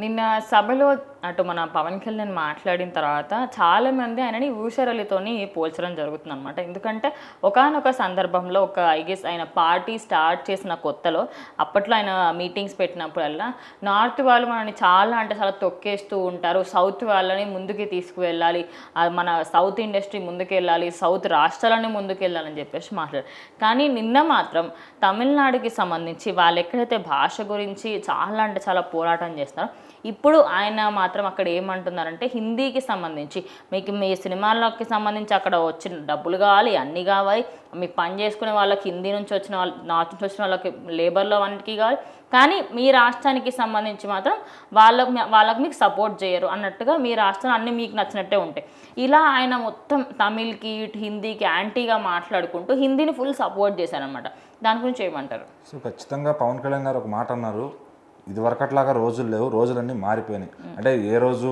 నిన్న సభలో అటు మన పవన్ కళ్యాణ్ మాట్లాడిన తర్వాత చాలా మంది ఆయనని ఊషరలితోని పోల్చడం జరుగుతుంది అనమాట ఎందుకంటే ఒకానొక సందర్భంలో ఒక ఐ గెస్ ఆయన పార్టీ స్టార్ట్ చేసిన కొత్తలో అప్పట్లో ఆయన మీటింగ్స్ పెట్టినప్పుడల్లా నార్త్ వాళ్ళు మనని చాలా అంటే చాలా తొక్కేస్తూ ఉంటారు. సౌత్ వాళ్ళని ముందుకు తీసుకువెళ్ళాలి. మన సౌత్ ఇండస్ట్రీ ముందుకు వెళ్ళాలి సౌత్ రాష్ట్రాలని ముందుకు వెళ్ళాలని చెప్పేసి మాట్లాడారు. కానీ నిన్న మాత్రం తమిళనాడుకి సంబంధించి వాళ్ళు ఎక్కడైతే భాష గురించి చాలా అంటే చాలా పోరాటం చేస్తారో ఇప్పుడు ఆయన మాత్రం అక్కడ ఏమంటున్నారంటే హిందీకి సంబంధించి. మీకు మీ సినిమాల్లోకి సంబంధించి అక్కడ వచ్చిన డబ్బులు కావాలి అన్నీ కావాలి. మీకు పని చేసుకునే వాళ్ళకి హిందీ నుంచి వచ్చిన వాళ్ళు నార్త్ నుంచి వచ్చిన వాళ్ళకి లేబర్లో అన్నిటికీ కావాలి. కానీ మీ రాష్ట్రానికి సంబంధించి మాత్రం వాళ్ళకు వాళ్ళకి మీకు సపోర్ట్ చేయరు అన్నట్టుగా మీ రాష్ట్రం అన్నీ మీకు నచ్చినట్టే ఉంటాయి. ఇలా ఆయన మొత్తం తమిళ్కి హిందీకి యాంటీగా మాట్లాడుకుంటూ హిందీని ఫుల్ సపోర్ట్ చేశారనమాట దాని గురించి ఏమంటారు? సో ఖచ్చితంగా పవన్ కళ్యాణ్ గారు ఒక మాట అన్నారు. ఇదివరకట్లాగా రోజులు లేవు రోజులన్నీ మారిపోయినాయి. అంటే ఏ రోజు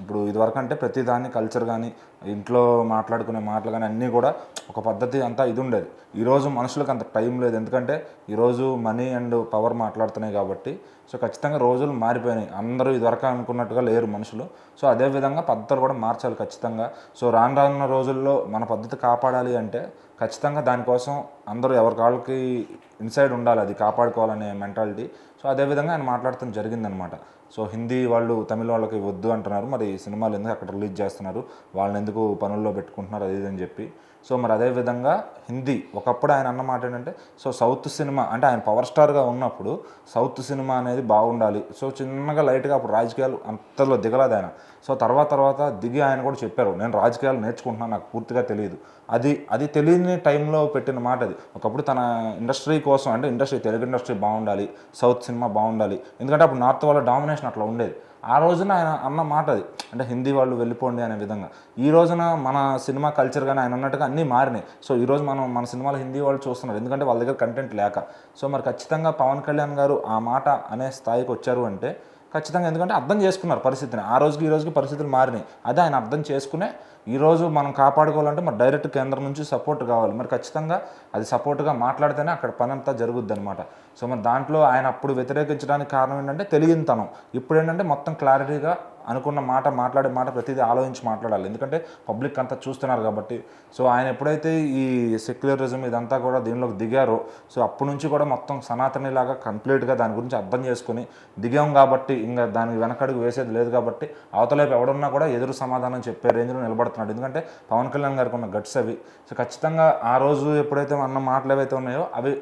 ఇప్పుడు ఇదివరకు అంటే ప్రతి దాన్ని కల్చర్ కానీ ఇంట్లో మాట్లాడుకునే మాటలు కానీ అన్నీ కూడా ఒక పద్ధతి అంతా ఇది ఉండేది. ఈరోజు మనుషులకు అంత టైం లేదు. ఎందుకంటే ఈరోజు మనీ అండ్ పవర్ మాట్లాడుతున్నాయి కాబట్టి సో ఖచ్చితంగా రోజులు మారిపోయినాయి. అందరూ ఇదివరకు అనుకున్నట్టుగా లేరు మనుషులు. సో అదేవిధంగా పద్ధతులు కూడా మార్చాలి ఖచ్చితంగా. సో రాను రానున్న రోజుల్లో మన పద్ధతి కాపాడాలి అంటే ఖచ్చితంగా దానికోసం అందరూ ఎవరి కాళ్ళకి ఇన్సైడ్ ఉండాలి. అది కాపాడుకోవాలనే మెంటాలిటీ. సో అదేవిధంగా ఆయన మాట్లాడటం జరిగిందనమాట. సో హిందీ వాళ్ళు తమిళ వాళ్ళకి వద్దు అంటున్నారు. మరి ఈ సినిమాలు ఎందుకు అక్కడ రిలీజ్ చేస్తున్నారు? వాళ్ళని ఎందుకు పనుల్లో పెట్టుకుంటున్నారు? అది ఇది అని చెప్పి. సో మరి అదేవిధంగా హిందీ ఒకప్పుడు ఆయన అన్నమాట ఏంటంటే సో సౌత్ సినిమా అంటే ఆయన పవర్ స్టార్గా ఉన్నప్పుడు సౌత్ సినిమా అనేది బాగుండాలి. సో చిన్నగా లైట్గా అప్పుడు రాజకీయాలు అంతలో దిగలేదు ఆయన. సో తర్వాత తర్వాత దిగి ఆయన కూడా చెప్పారు నేను రాజకీయాలు నేర్చుకుంటున్నాను నాకు పూర్తిగా తెలియదు. అది అది తెలియని టైంలో పెట్టిన మాట అది. ఒకప్పుడు తన ఇండస్ట్రీ కోసం అంటే ఇండస్ట్రీ తెలుగు ఇండస్ట్రీ బాగుండాలి సౌత్ సినిమా బాగుండాలి. ఎందుకంటే అప్పుడు నార్త్ వాళ్ళ డామినేషన్ అట్లా ఉండేది. ఆ రోజున ఆయన అన్న మాట అది. అంటే హిందీ వాళ్ళు వెళ్ళిపోండి అనే విధంగా. ఈ రోజున మన సినిమా కల్చర్ కానీ ఆయన అన్నట్టుగా అన్నీ మారినాయి. సో ఈ రోజు మనం మన సినిమాలు హిందీ వాళ్ళు చూస్తున్నారు. ఎందుకంటే వాళ్ళ దగ్గర కంటెంట్ లేక. సో మరి ఖచ్చితంగా పవన్ కళ్యాణ్ గారు ఆ మాట అనే స్థాయికి వచ్చారు అంటే ఖచ్చితంగా ఎందుకంటే అర్థం చేసుకున్నారు పరిస్థితిని. ఆ రోజుకి ఈ రోజుకి పరిస్థితులు మారినాయి. అదే ఆయన అర్థం చేసుకునే ఈరోజు మనం కాపాడుకోవాలంటే మరి డైరెక్ట్ కేంద్రం నుంచి సపోర్ట్ కావాలి. మరి ఖచ్చితంగా అది సపోర్ట్గా మాట్లాడితేనే అక్కడ పని అంతా జరుగుద్ది అనమాట సో మరి దాంట్లో ఆయన అప్పుడు వ్యతిరేకించడానికి కారణం ఏంటంటే తెలియనితనం. ఇప్పుడు ఏంటంటే మొత్తం క్లారిటీగా అనుకున్న మాట మాట్లాడే మాట ప్రతిదీ ఆలోచించి మాట్లాడాలి. ఎందుకంటే పబ్లిక్ అంతా చూస్తున్నారు కాబట్టి. సో ఆయన ఎప్పుడైతే ఈ సెక్యులరిజం ఇదంతా కూడా దీనిలోకి దిగారో సో అప్పటి నుంచి కూడా మొత్తం సనాతనిలాగా కంప్లీట్గా దాని గురించి అర్థం చేసుకుని దిగాం కాబట్టి ఇంకా దానికి వెనకడుగు వేసేది లేదు కాబట్టి అవతలైపు ఎవడున్నా కూడా ఎదురు సమాధానం చెప్పే రేంజ్లో నిలబడుతున్నాడు. ఎందుకంటే పవన్ కళ్యాణ్ గారికి ఉన్న గట్స్ అవి. సో ఖచ్చితంగా ఆ రోజు ఎప్పుడైతే అన్న మాటలు ఏవైతే ఉన్నాయో అవి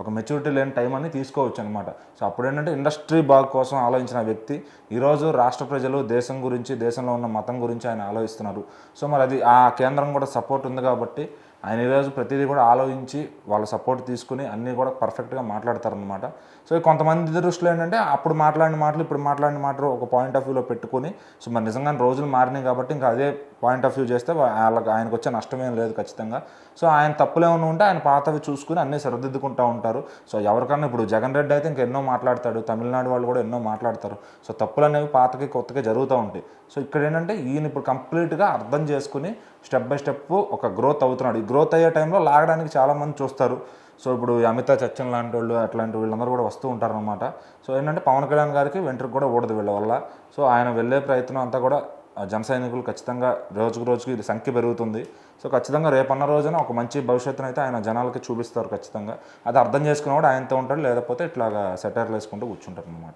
ఒక మెచ్యూరిటీ లేని టైం అని తీసుకోవచ్చు అనమాట సో అప్పుడు ఏంటంటే ఇండస్ట్రీ బాగ్ కోసం ఆలోచించిన వ్యక్తి ఈరోజు రాష్ట్ర ప్రజలు దేశం గురించి దేశంలో ఉన్న మతం గురించి ఆయన ఆలోచిస్తున్నారు. సో మరి అది ఆ కేంద్రం కూడా సపోర్ట్ ఉంది కాబట్టి ఆయన ఈరోజు ప్రతిదీ కూడా ఆలోచించి వాళ్ళ సపోర్ట్ తీసుకుని అన్నీ కూడా పర్ఫెక్ట్గా మాట్లాడతారనమాట సో కొంతమంది దృష్టిలో ఏంటంటే అప్పుడు మాట్లాడిన మాటలు ఇప్పుడు మాట్లాడిన మాటలు ఒక పాయింట్ ఆఫ్ వ్యూలో పెట్టుకుని సో మరి నిజంగా రోజులు మారినాయి కాబట్టి ఇంకా అదే పాయింట్ ఆఫ్ వ్యూ చేస్తే వాళ్ళకి ఆయనకు వచ్చే నష్టమేం లేదు ఖచ్చితంగా. సో ఆయన తప్పులేమన్నా ఉంటే ఆయన పాతవి చూసుకుని అన్నీ సరిదిద్దుకుంటూ ఉంటారు. సో ఎవరికన్నా ఇప్పుడు జగన్ రెడ్డి అయితే ఇంకా ఎన్నో మాట్లాడతాడు. తమిళనాడు వాళ్ళు కూడా ఎన్నో మాట్లాడతారు. సో తప్పులు అనేవి పాతకి కొత్తగా జరుగుతూ ఉంటాయి. సో ఇక్కడ ఏంటంటే ఈయన ఇప్పుడు కంప్లీట్గా అర్థం చేసుకుని స్టెప్ బై స్టెప్ ఒక గ్రోత్ అవుతున్నాడు. ఈ గ్రోత్ అయ్యే టైంలో లాగడానికి చాలామంది చూస్తారు. సో ఇప్పుడు అమితా చచ్చన్ లాంటి వాళ్ళు అట్లాంటి వీళ్ళందరూ కూడా వస్తూ ఉంటారనమాట సో ఏంటంటే పవన్ కళ్యాణ్ గారికి వెంట్రుకు కూడా ఊడదు వీళ్ళ వల్ల. సో ఆయన వెళ్ళే ప్రయత్నం అంతా కూడా జన సైనికులు ఖచ్చితంగా రోజుకు రోజుకి ఇది సంఖ్య పెరుగుతుంది. సో ఖచ్చితంగా రేపన్న రోజున ఒక మంచి భవిష్యత్తును అయితే ఆయన జనాలకి చూపిస్తారు ఖచ్చితంగా. అది అర్థం చేసుకున్నవాడు ఆయనతో ఉంటాడు లేకపోతే ఇట్లాగా సెటైర్లు వేసుకుంటూ కూర్చుంటారు అనమాట